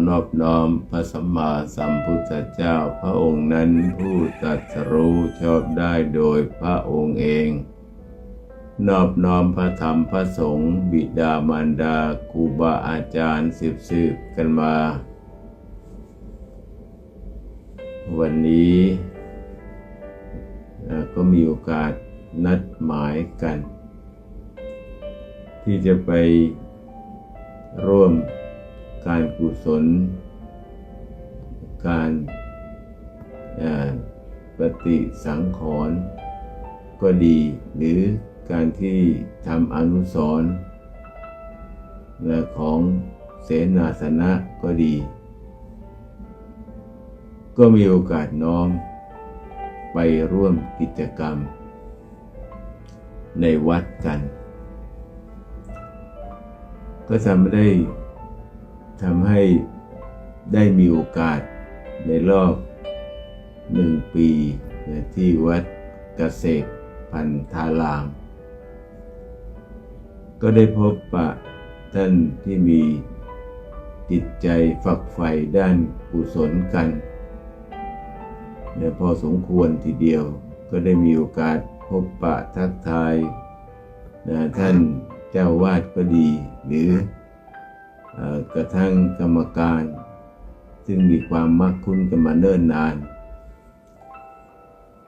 ขอนอบน้อมพระสัมมาสัมพุทธเจ้าพระองค์นั้นผู้ตรัสรู้ชอบได้โดยพระองค์เอง นอบน้อมพระธรรมพระสงฆ์บิดามารดาครูบาอาจารย์สืบสืบกันมา วันนี้ก็มีโอกาสนัดหมายกัน ที่จะไปร่วม การกุศล การปฏิสังขรณ์ก็ดี หรือการที่ทำอนุสรณ์ของเสนาสนะก็ดี ก็มีโอกาสน้อมไปร่วมกิจกรรม ในวัดกัน ก็ทำได้ ทำให้ได้มีโอกาสในรอบหนึ่งปีที่วัดเกษตรพันธาราม ก็ได้พบปะท่านที่มีจิตใจฝักใฝ่ด้านกุศลกันเนี่ยพอสมควรทีเดียวก็ได้มีโอกาสพบปะทักทายท่านเจ้าวาดก็ดีหรือ กระทั่งกรรมการ ซึ่งมีความมักคุ้นกันมาเนิ่นนาน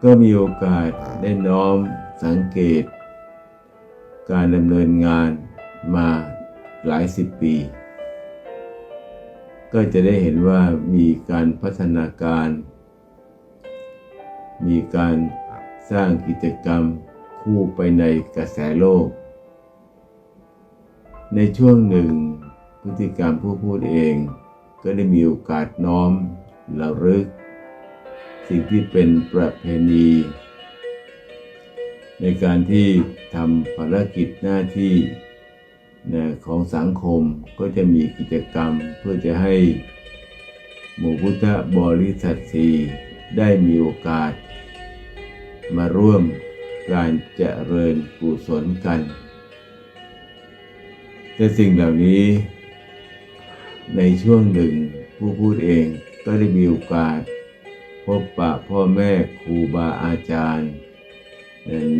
ก็มีโอกาสได้น้อมสังเกต การดำเนินงานมาหลายสิบปี ก็จะได้เห็นว่ามีการพัฒนาการ มีการสร้างกิจกรรมคู่ไปในกระแสโลก ในช่วงหนึ่ง พฤติกรรมผู้พูดเองก็ได้มีโอกาสน้อมระลึก สิ่งที่เป็นประเพณี ในการที่ทำภารกิจหน้าที่นะของสังคมก็จะมีกิจกรรมเพื่อจะให้หมู่พุทธบริษัทสีได้มีโอกาส มาร่วมการเจริญกุศลกัน แต่สิ่งเหล่านี้ ในช่วงหนึ่งผู้พูดเองก็ได้มีโอกาส พบปะพ่อแม่ครูบาอาจารย์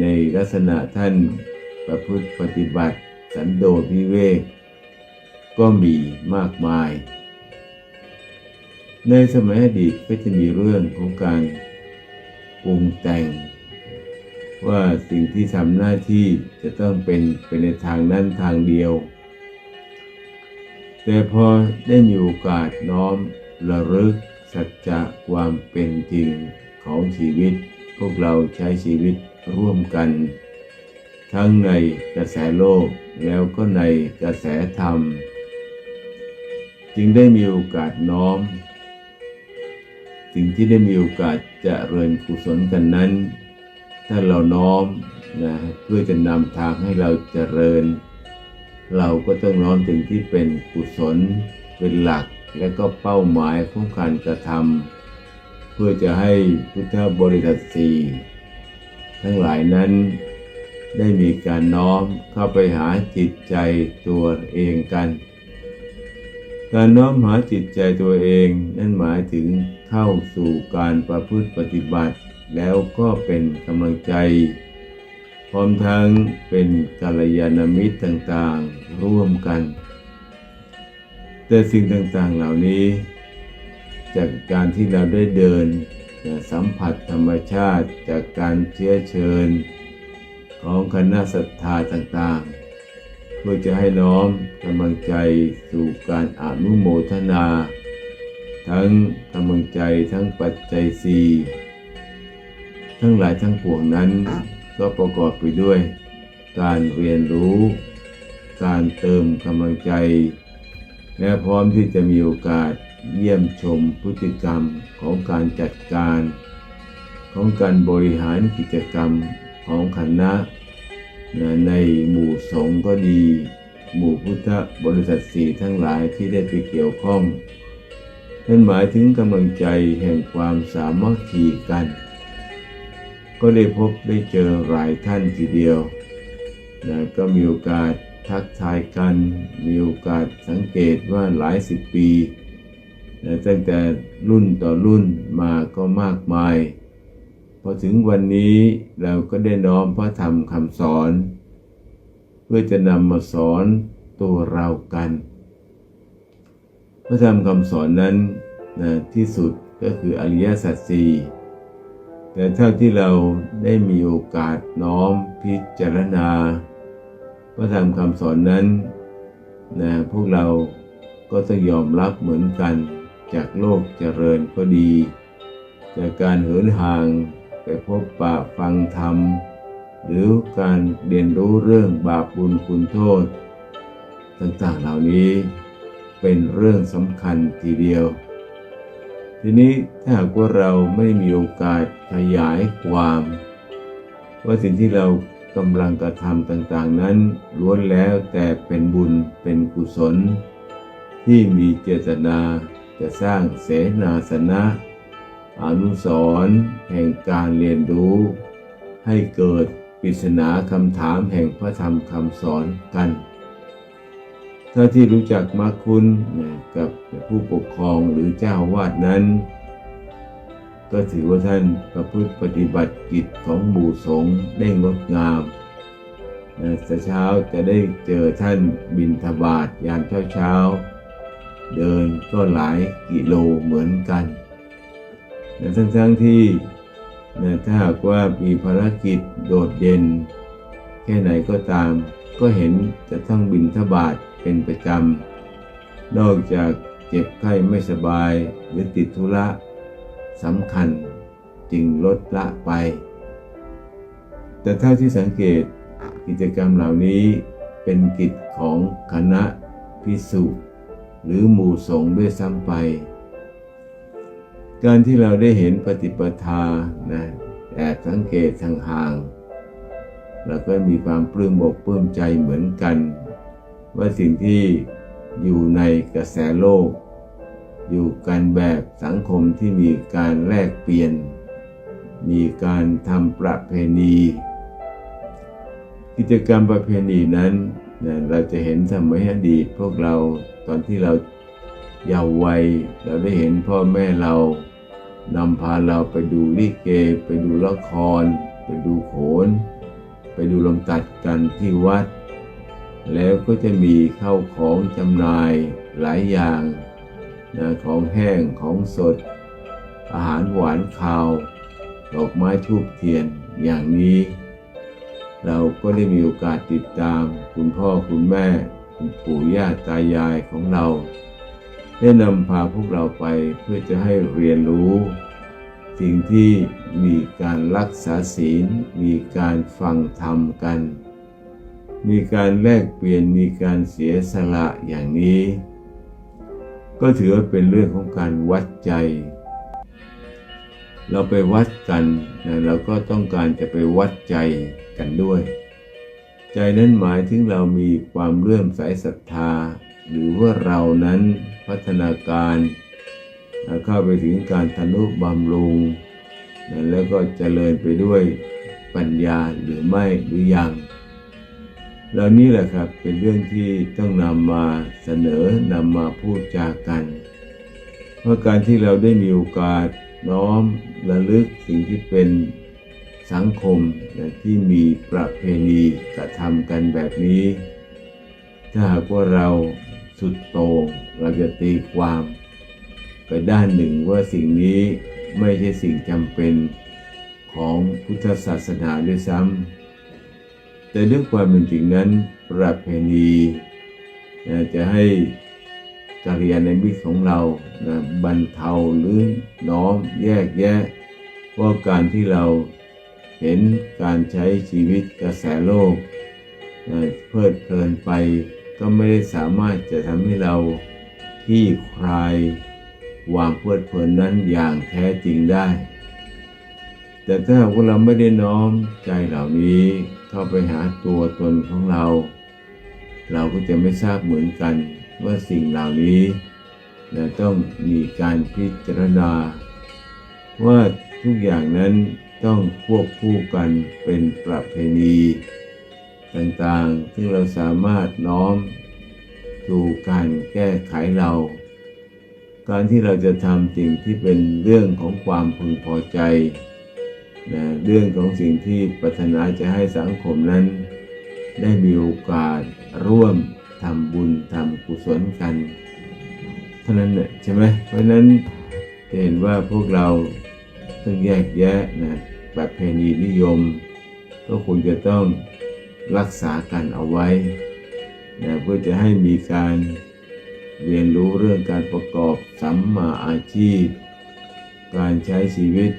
ในลักษณะท่านประพฤติปฏิบัติ สันโดษวิเวก ก็มีมากมาย ในสมัยอดีตก็จะมีเรื่องของการปรุงแต่ง ว่าสิ่งที่ทำหน้าที่จะต้องเป็นเป็นในทางนั้นทางเดียว แต่พอได้มีโอกาสน้อมระลึกสัจจะความเป็นจริงของชีวิต พวกเราใช้ชีวิตร่วมกัน ทั้งในกระแสโลกแล้วก็ในกระแสธรรม จึงได้มีโอกาสน้อม สิ่งที่ได้มีโอกาสจะเริญกุศลกันนั้น ถ้าเราน้อมนะเพื่อจะนำทางให้เราเจริญ เราก็ต้องน้อมถึงที่เป็นกุศลเป็นหลักและก็เป้าหมายของการกระทำเพื่อจะให้พุทธบริษัทสี่ทั้งหลายนั้นได้มีการน้อมเข้าไปหาจิตใจตัวเองกัน การน้อมหาจิตใจตัวเองนั่นหมายถึงเข้าสู่การประพฤติปฏิบัติ แล้วก็เป็นกำลังใจ พร้อมทั้งเป็นกัลยาณมิตรต่างๆ ร่วมกัน แต่สิ่งต่างๆเหล่านี้ จากการที่เราได้เดินสัมผัสธรรมชาติจากการเชื้อเชิญ ของคณะศรัทธาต่างๆ เพื่อจะให้น้อมกำลังใจสู่การอนุโมทนา ทั้งกำลังใจทั้งปัจจัยสี่ทั้งหลายทั้งปวงนั้นก็ประกอบไปด้วยการเรียนรู้ การเติมกำลังใจ และพร้อมที่จะมีโอกาสเยี่ยมชมพฤติกรรมของการจัดการ ของการบริหารกิจกรรมของคณะในหมู่สงฆ์ก็ดี หมู่พุทธบริษัทสี่ทั้งหลายที่ได้ไปเกี่ยวข้องนั่นหมายถึงกำลังใจแห่งความสามัคคีกัน ก็ได้พบได้เจอหลายท่านทีเดียวนะก็มีโอกาส ทักทายกันมีโอกาสสังเกตว่าหลายสิบปีนะตั้งแต่รุ่นต่อรุ่นมาก็มากมาย พอถึงวันนี้เราก็ได้น้อมพระธรรมคำสอน เพื่อจะนำมาสอนตัวเรากัน พระธรรมคำสอนนั้นนะที่สุดก็คืออริยสัจสี่แต่เท่าที่เราได้มีโอกาสน้อมพิจารณา พระธรรมคำสอนนั้นนะพวกเราก็ต้องยอมรับเหมือนกันจากโลกเจริญก็ดี จากการเหินห่างไปพบปะฟังธรรม หรือการเรียนรู้เรื่องบาปบุญคุณโทษ ต่างๆเหล่านี้เป็นเรื่องสำคัญทีเดียว ทีนี้ถ้าหากว่าเราไม่มีโอกาสขยายความ ว่าสิ่งที่เรา กำลังกระทำต่างๆนั้นล้วนแล้วแต่เป็นบุญเป็นกุศล ที่มีเจตนาจะสร้างเสนาสนะอนุสรแห่งการเรียนรู้ ให้เกิดปริศนาคำถามแห่งพระธรรมคำสอนกัน ถ้าที่รู้จักมาคุณกับผู้ปกครองหรือเจ้าวาดนั้น ก็ถือว่าท่านประพฤติปฏิบัติกิจของหมู่สงฆ์ได้งดงามนะแต่เช้าจะได้เจอท่านบินทบาทยามเช้าเช้า เดินก็หลายกิโลเหมือนกันนะทั้งๆที่นะถ้าหากว่ามีภารกิจโดดเด่น แค่ไหนก็ตาม ก็เห็นจะต้องบินทบาทเป็นประจำนอกจากเจ็บไข้ไม่สบายหรือติดธุระ สำคัญจึงลดละไป แต่เท่าที่สังเกตกิจกรรมเหล่านี้เป็นกิจของคณะพิสุหรือหมู่สงฆ์ด้วยซ้ำไป การที่เราได้เห็นปฏิปทานะแอบสังเกตทางห่างเราก็มีความปลื้มอกปลื้มใจเหมือนกัน ว่าสิ่งที่อยู่ในกระแสโลก อยู่กันแบบสังคมที่มีการแลกเปลี่ยน มีการทำประเพณี กิจกรรมประเพณีนั้นนะเราจะเห็นสมัยอดีตพวกเราตอนที่เราเยาว์วัยเราได้เห็นพ่อแม่เรานำพาเราไปดูลิเก ไปดูละคร ไปดูโขน ไปดูลมตัดกันที่วัด แล้วก็จะมีเข้าของจำหน่ายหลายอย่าง นะของแห้งของสด อาหารหวานข้าวดอกไม้ทูบเทียนอย่างนี้ เราก็ได้มีโอกาสติดตาม คุณพ่อคุณแม่ คุณปู่ย่าตายายของเรา ได้นำพาพวกเราไปเพื่อจะให้เรียนรู้ สิ่งที่มีการรักษาศีล มีการฟังธรรมกัน มีการแลกเปลี่ยนมีการเสียสละอย่างนี้ ก็ถือว่าเป็นเรื่องของการวัดใจ เราไปวัดกันนะเราก็ต้องการจะไปวัดใจกันด้วย ใจนั้นหมายถึงเรามีความเลื่อมใสศรัทธา หรือว่าเรานั้นพัฒนาการเข้าไปถึงการทนุบำรุงนะแล้วก็เจริญไปด้วยปัญญาหรือไม่หรือยัง เหล่านี้แหละครับเป็นเรื่องที่ต้องนำมาเสนอนำมาพูดจากันเพราะการที่เราได้มีโอกาสน้อมระลึกสิ่งที่เป็นสังคมนะที่มีประเพณีกระทำกันแบบนี้ ถ้าหากว่าเราสุดโต่งเราจะตีความ ไปด้านหนึ่งว่าสิ่งนี้ไม่ใช่สิ่งจำเป็นของพุทธศาสนาด้วยซ้ำ แต่เรื่องความเป็นจริงนั้นประเพณีจะให้กาเรียนในมิตรของเรานะบรรเทาหรือน้อมแยกแยะว่าการที่เราเห็นการใช้ชีวิตกระแสโลกนะเพลิดเพลินไป ก็ไม่ได้สามารถจะทำให้เราที่คลายวางเพลิดเพลินนั้นอย่างแท้จริงได้ แต่ถ้าหากเราไม่ได้น้อมใจเหล่านี้เข้าไปหาตัวตนของเรา เราก็จะไม่ทราบเหมือนกันว่าสิ่งเหล่านี้นะต้องมีการพิจารณา ว่าทุกอย่างนั้นต้องควบคู่กันเป็นประเพณีต่างๆ ซึ่งเราสามารถน้อมสู่การแก้ไขเรา การที่เราจะทำสิ่งที่เป็นเรื่องของความพึงพอใจ นะเรื่องของสิ่งที่ปรารถนาจะให้สังคมนั้น ได้มีโอกาสร่วมทำบุญทำกุศลกัน เท่านั้นแหละใช่ไหมเพราะฉะนั้นจะเห็นว่าพวกเราต้องแยกแยะนะแบบเพณีนิยม ก็ควรจะต้องรักษากันเอาไว้นะเพื่อจะให้มีการเรียนรู้เรื่องการประกอบสัมมาอาชีพ การใช้ชีวิต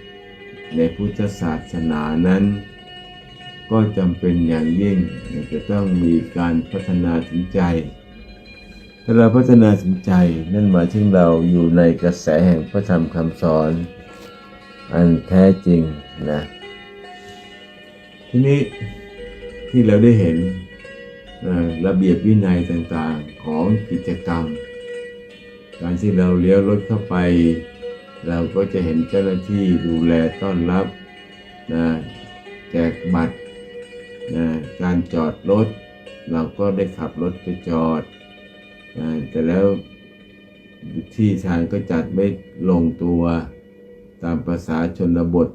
ในพุทธศาสนานั้น ก็จำเป็นอย่างยิ่งจะต้องมีการพัฒนาถึงใจ ถ้าเราพัฒนาถึงใจนั่นหมายถึงเราอยู่ในกระแสแห่งพระธรรมคำสอน อันแท้จริงนะทีนี้ที่เราได้เห็นระเบียบวินัยต่างๆของกิจกรรม การที่เราเลี้ยวรถเข้าไป เราก็จะเห็นเจ้าหน้าที่ดูแลต้อนรับนะแจกบัตรนะการจอดรถ เราก็ได้ขับรถไปจอดนะแต่แล้วที่ทางก็จัดไม่ลงตัวตามภาษาชนบท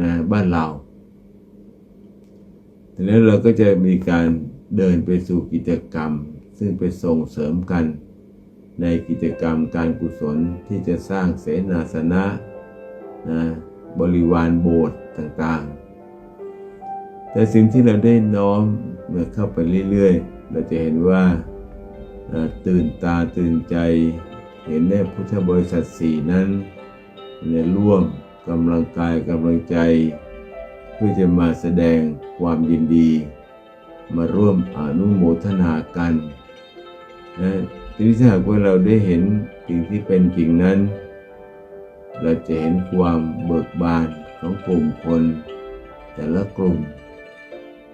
นะบ้านเราทีนี้เราก็จะมีการเดินไปสู่กิจกรรม ซึ่งไปส่งเสริมกัน ในกิจกรรมการกุศลที่จะสร้างเสนาสนะนะบริวารโบสถ์ต่างๆ แต่สิ่งที่เราได้น้อมเมื่อเข้าไปเรื่อยๆ เราจะเห็นว่าตื่นตาตื่นใจ เห็นในพุทธบริษัทสี่นั้นในร่วมกำลังกายกำลังใจ เพื่อจะมาแสดงความยินดี มาร่วมอนุโมทนากันนะ ทีนี้ถ้าหากว่าเราได้เห็นสิ่งที่เป็นจริงนั้น เราจะเห็นความเบิกบานของกลุ่มคน แต่ละกลุ่ม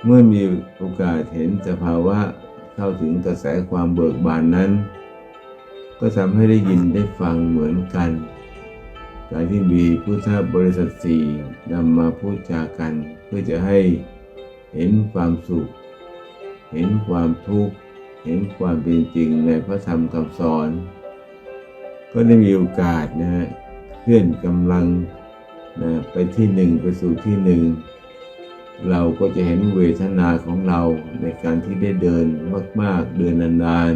เมื่อมีโอกาสเห็นสภาวะเข้าถึงกระแสความเบิกบานนั้น ก็ทำให้ได้ยินได้ฟังเหมือนกัน การที่มีพุทธบริษัทสี่นำมาพูดจากัน เพื่อจะให้เห็นความสุข เห็นความทุกข์ เห็นความเป็นจริงในพระธรรมคำสอน ก็ได้มีโอกาสนะฮะเคลื่อนกำลังนะไปที่หนึ่งไปสู่ที่หนึ่งเราก็จะเห็นเวทนาของเราในการที่ได้เดินมาก ๆ เดินนาน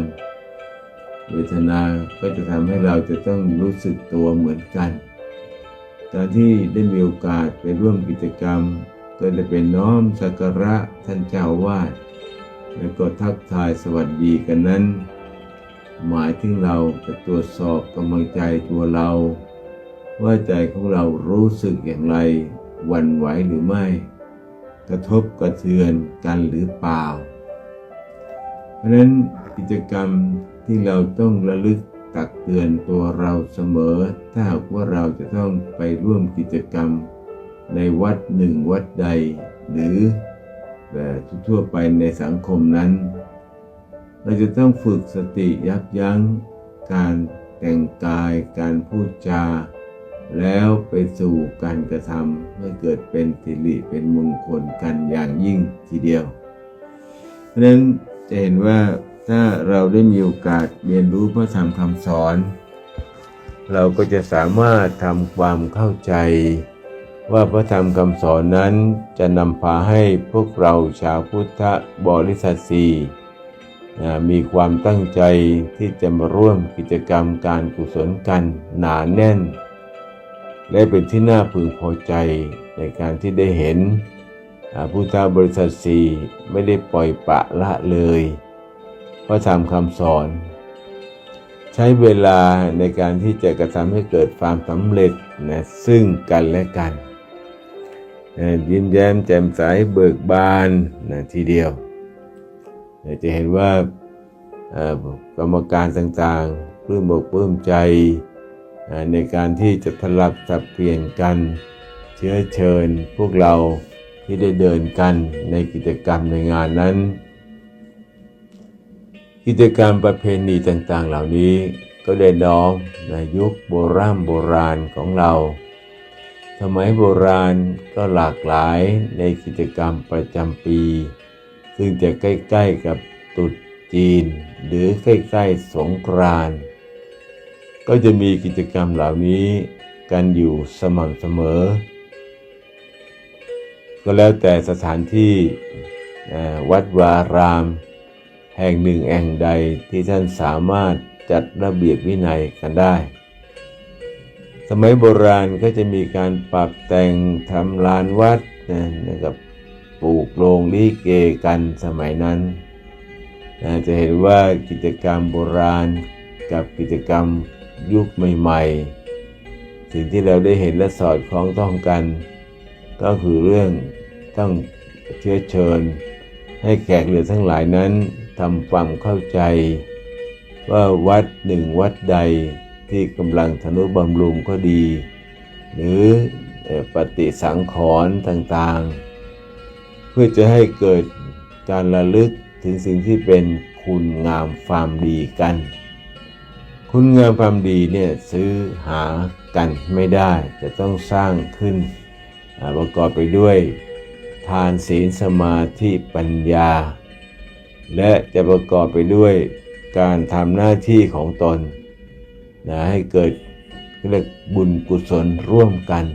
ๆ เวทนาก็จะทำให้เราจะต้องรู้สึกตัวเหมือนกันการที่ได้มีโอกาสไปร่วมกิจกรรม ก็ได้เป็นน้อมสักการะท่านเจ้าวาด แล้วก็ทักทายสวัสดีกันนั้น หมายถึงเราจะตรวจสอบกำลังใจตัวเรา ว่าใจของเรารู้สึกอย่างไรวันไหวหรือไม่ กระทบกระเทือนกันหรือเปล่า เพราะฉะนั้นกิจกรรมที่เราต้องระลึกตักเตือนตัวเราเสมอ ถ้าหากว่าเราจะต้องไปร่วมกิจกรรมในวัดหนึ่งวัดใด หรือ แบบทั่วไปในสังคมนั้น เราจะต้องฝึกสติยับยั้ง การแต่งกาย การพูดจา แล้วไปสู่การกระทำให้เกิดเป็นสิริเป็นมงคลกันอย่างยิ่งทีเดียว เพราะฉะนั้นจะเห็นว่าถ้าเราได้มีโอกาสเรียนรู้พระธรรมคำสอน เราก็จะสามารถทำความเข้าใจ ว่าพระธรรมคำสอนนั้นจะนำพาให้พวกเราชาวพุทธบริษัทสีมีความตั้งใจที่จะมาร่วมกิจกรรมการกุศลกันหนาแน่น และเป็นที่น่าพึงพอใจในการที่ได้เห็นพุทธบริษัทสีไม่ได้ปล่อยปะละเลยพระธรรมคำสอน ใช้เวลาในการที่จะกระทำให้เกิดความสำเร็จนะซึ่งกันและกัน ยิ้มแย้มแจ่มใสเบิกบานนะทีเดียวจะเห็นว่ากรรมการต่างๆปลื้มอกปลื้มใจในการที่จะสลับสับเปลี่ยนกัน เชื้อเชิญพวกเราที่ได้เดินกันในกิจกรรมในงานนั้น กิจกรรมประเพณีต่างๆเหล่านี้ก็ได้น้อมในยุคโบราณโบราณของเรา สมัยโบราณก็หลากหลายในกิจกรรมประจำปี ซึ่งจะใกล้ๆกับตรุษจีน หรือใกล้ๆสงกรานต์ก็จะมีกิจกรรมเหล่านี้กันอยู่สม่ำเสมอ ก็แล้วแต่สถานที่วัดวาราม แห่งหนึ่งแห่งใดที่ท่านสามารถจัดระเบียบวินัยกันได้ สมัยโบราณก็จะมีการปรับแต่งทำลานวัดนะนะครับปลูกโรงลิเกกันสมัยนั้นนะจะเห็นว่ากิจกรรมโบราณกับกิจกรรมยุคใหม่ ๆ สิ่งที่เราได้เห็นและสอดคล้องต้องกัน ก็คือเรื่องต้องเชื้อเชิญ ให้แขกเหลือทั้งหลายนั้นทำความเข้าใจ ว่าวัดหนึ่งวัดใด ที่กำลังธนุบำรุงก็ดี หรือปฏิสังขรณ์ต่างๆ เพื่อจะให้เกิดการระลึกถึงสิ่งที่เป็นคุณงามความดีกัน คุณงามความดีเนี่ยซื้อหากันไม่ได้จะต้องสร้างขึ้นประกอบไปด้วย ทานศีลสมาธิปัญญา และจะประกอบไปด้วยการทำหน้าที่ของตน นะให้เกิดเรียกบุญกุศลร่วมกัน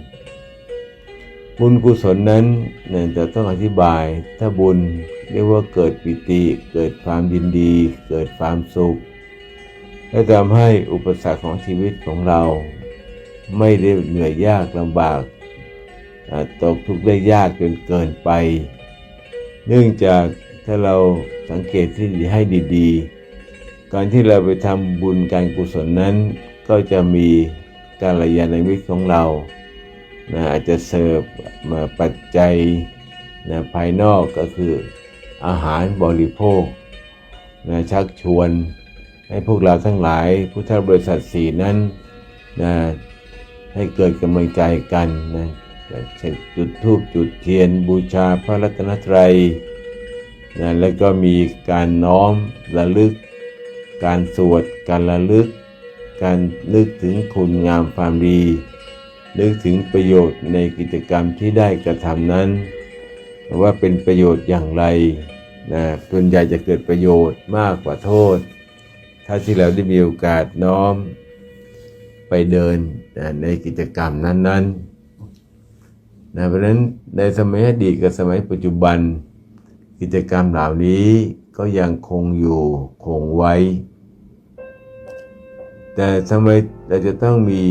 บุญกุศลนั้นเนี่ยจะต้องอธิบาย ถ้าบุญเรียกว่าเกิดปิติ เกิดความยินดี เกิดความสุข และทำให้อุปสรรคของชีวิตของเรา ไม่ได้เหนื่อยยากลำบากตกทุกข์ได้ยากจนเกินไป เนื่องจากถ้าเราสังเกตที่ให้ดีๆ การที่เราไปทำบุญการกุศลนั้น ก็จะมีการระยาณมิตรของเรานะอาจจะเสิร์ฟมาปัจจัยนะภายนอกก็คืออาหารบริโภคนะชักชวนให้พวกเราทั้งหลายพุทธบริษัทสี่นั้นนะให้เกิดกำลังใจกันนะจุดธูปจุดเทียนบูชาพระรัตนตรัยนะแล้วก็มีการน้อมระลึก การสวด การระลึก การนึกถึงคุณงามความดี นึกถึงประโยชน์ในกิจกรรมที่ได้กระทำนั้น ว่าเป็นประโยชน์อย่างไรนะส่วนใหญ่จะเกิดประโยชน์มากกว่าโทษ ถ้าที่เราได้มีโอกาสน้อมไปเดินนะในกิจกรรมนั้นๆนะเพราะฉะนั้นในสมัยอดีตกับสมัยปัจจุบันกิจกรรมเหล่านี้ ก็ยังคงอยู่คงไว้ แต่ทำไมเราจะต้องมี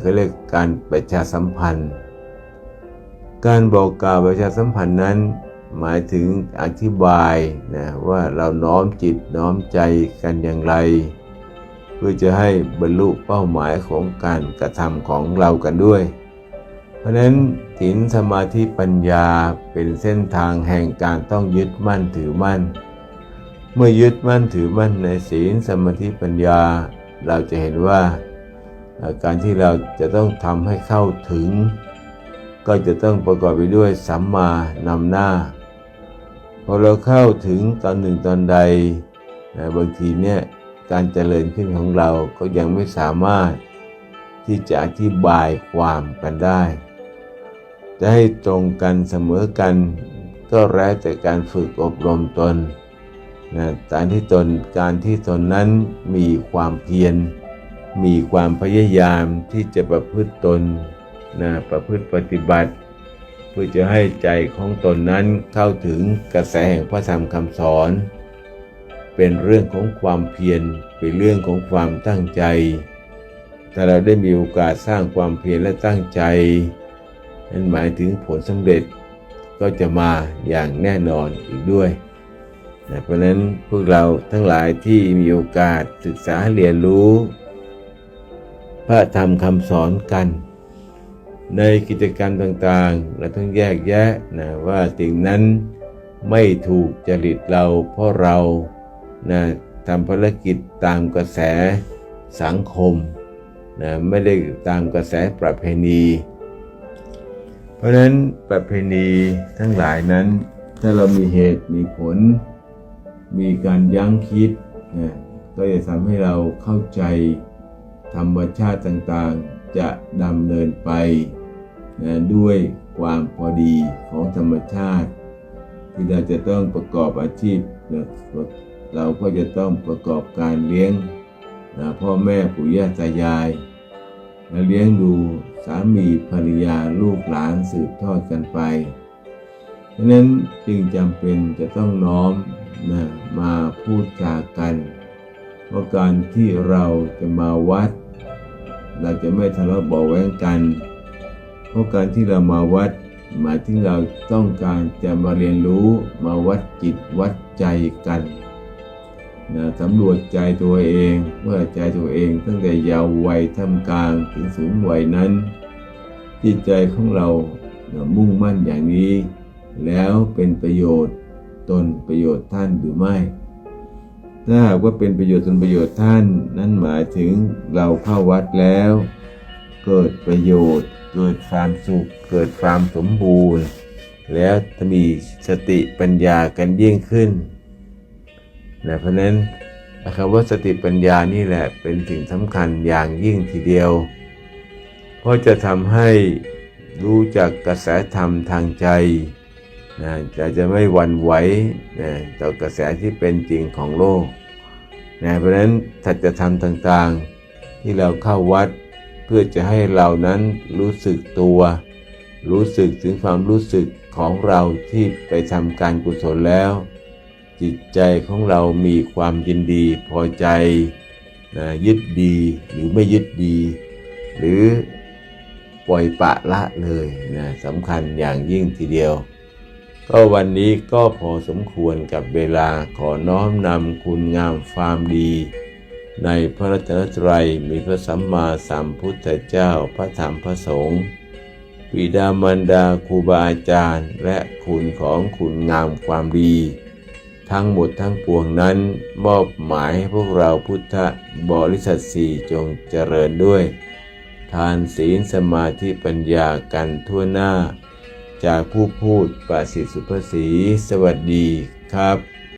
เขาเรียกการประชาสัมพันธ์ การบอกกล่าวประชาสัมพันธ์นั้น หมายถึงอธิบายนะว่าเราน้อมจิตน้อมใจกันอย่างไร เพื่อจะให้บรรลุเป้าหมายของการกระทำของเรากันด้วย เพราะฉะนั้นศีลสมาธิปัญญาเป็นเส้นทางแห่งการต้องยึดมั่นถือมั่น เมื่อยึดมั่นถือมั่นในศีลสมาธิปัญญา เราจะเห็นว่าการที่เราจะต้องทำให้เข้าถึง ก็จะต้องประกอบไปด้วยสัมมานำหน้า พอเราเข้าถึงตอนหนึ่งตอนใดบางทีเนี่ยการเจริญขึ้นของเราก็ยังไม่สามารถที่จะอธิบายความกันได้ จะให้ตรงกันเสมอกันก็แล้วแต่การฝึกอบรมตน นะการที่ตนการที่ตนนั้นมีความเพียร มีความพยายามที่จะประพฤติตนนะประพฤติปฏิบัติ เพื่อจะให้ใจของตนนั้นเข้าถึงกระแสแห่งพระธรรมคำสอน เป็นเรื่องของความเพียรเป็นเรื่องของความตั้งใจถ้าเราได้มีโอกาสสร้างความเพียรและตั้งใจ นั่นหมายถึงผลสำเร็จก็จะมาอย่างแน่นอนอีกด้วย เพราะนั้นพวกเราทั้งหลายที่มีโอกาสศึกษาเรียนรู้ พระธรรมคำสอนกัน ในกิจกรรมต่างๆ เราต้องแยกแยะนะว่าสิ่งนั้นไม่ถูกจริตเราเพราะเรานะทำภารกิจตามกระแสสังคมนะไม่ได้ตามกระแสประเพณี เพราะนั้นประเพณีทั้งหลายนั้น ถ้าเรามีเหตุมีผล มีการยั้งคิดนะก็จะทำให้เราเข้าใจธรรมชาติต่างๆ จะดำเนินไปนะด้วยความพอดีของธรรมชาติ ที่เราจะต้องประกอบอาชีพนะเราก็จะต้องประกอบการเลี้ยงนะพ่อแม่ปู่ย่าตายายและเลี้ยงดูสามีภรรยาลูกหลานสืบทอดกันไป ฉะนั้นจึงจำเป็นจะต้องน้อมนะมาพูดจากันเพราะการที่เราจะมาวัด เราจะไม่ทะเลาะเบาแว้งกัน เพราะการที่เรามาวัด หมายถึงเราต้องการจะมาเรียนรู้มาวัดจิตวัดใจกันนะสำรวจใจตัวเองเมื่อใจตัวเองตั้งแต่ยาววัยท่ามกลางถึงสูงวัยนั้น จิตใจของเรานะมุ่งมั่นอย่างนี้ แล้วเป็นประโยชน์ตนประโยชน์ท่านหรือไม่ ถ้าหากว่าเป็นประโยชน์ตนประโยชน์ท่านนั่นหมายถึงเราเข้าวัดแล้ว เกิดประโยชน์ เกิดความสุข เกิดความสมบูรณ์ แล้วจะมีสติปัญญากันยิ่งขึ้นนะเพราะนั้นคำว่าสติปัญญานี่แหละเป็นสิ่งสำคัญอย่างยิ่งทีเดียว เพราะจะทำให้รู้จักกระแสธรรมทางใจ นะจะจะไม่หวั่นไหวนะต่อกระแสที่เป็นจริงของโลกนะเพราะฉะนั้นถัจธรรมต่างๆ ที่เราเข้าวัดเพื่อจะให้เรานั้นรู้สึกตัว รู้สึกถึงความรู้สึกของเราที่ไปทำการกุศลแล้ว จิตใจของเรามีความยินดีพอใจนะยึดดีหรือไม่ยึดดี หรือปล่อยปละละเลยนะสำคัญอย่างยิ่งทีเดียว ก็วันนี้ก็พอสมควรกับเวลาขอน้อมนำคุณงามความดี ในพระรัตนตรัยมีพระสัมมาสัมพุทธเจ้าพระธรรมพระสงฆ์บิดามารดาครูบาอาจารย์ และคุณของคุณงามความดี ทั้งหมดทั้งปวงนั้นมอบหมายให้พวกเราพุทธบริษัทสี่จงเจริญด้วย ทานศีลสมาธิปัญญากันทั่วหน้า จากผู้พูดประสิทธิสุภสีสวัสดีครับ